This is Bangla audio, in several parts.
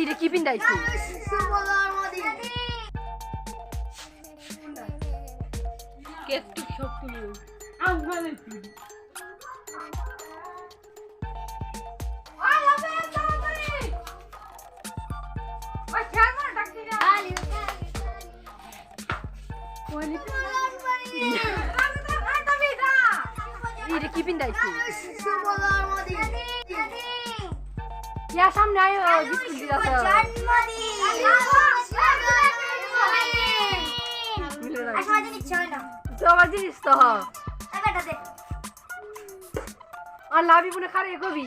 ইরে কি জন্মদিন কেক টুক সব তুমি ইরে কি পিন্দাইছি ইয়া সামনে আয় বিস্কুট দিদাস তো আমার জিনিস তো হ আর লাভি বলে খারে কবি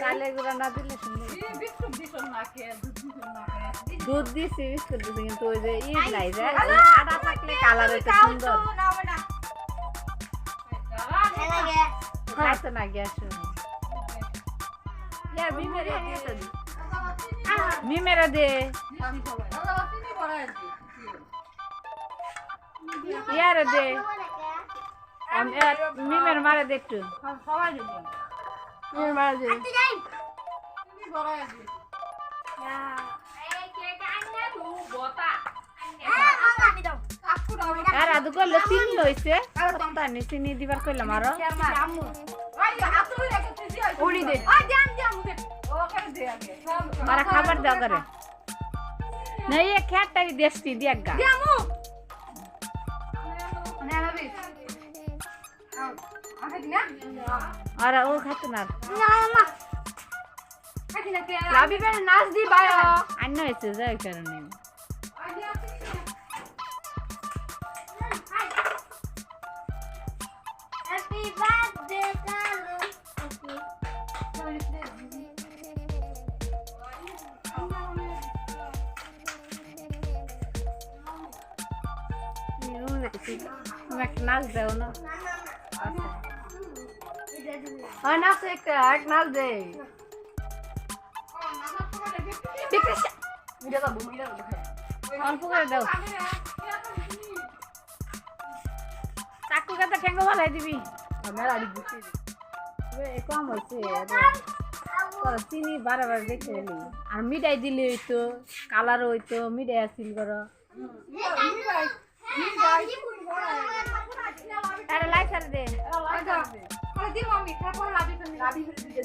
কালে গুড়া না দিলে দুধ দিছি বিস্কুট দিছি কিন্তু ওই যে ই নাই যে আটা থাকলে কালার হইতে সুন্দর খাইতে না গ্যাস ইয়ার মিমেরে দিতে দি মিমেরে দে। ইয়ারে দে। মিমের মারে দে একটু। মারে দে। আর আদু করলে চিনি লইছে। তানি চিনি দিবার কইলাম আরও। উড়ি দে। মারা খাবার দাও করে। না খেটটা দেশটি দিয়ে গা। আর ও খাতে না। লাভি বের নাচ দি বায়ো হয়েছে যাই কারণে একটা নাচ দেও না হয় নাচ এক নাচ দে অল্প করে দাও চাকু কাটা ঠেঙ্গো ভালাই দিবি মেলা দিবি কম হয়েছে চিনি বারে বারে দেখে এলি আর মিঠাই দিলে হইতো কালার হইতো মিঠাই আসিল কর আরে লাই ছাড়ে দে Happy birthday.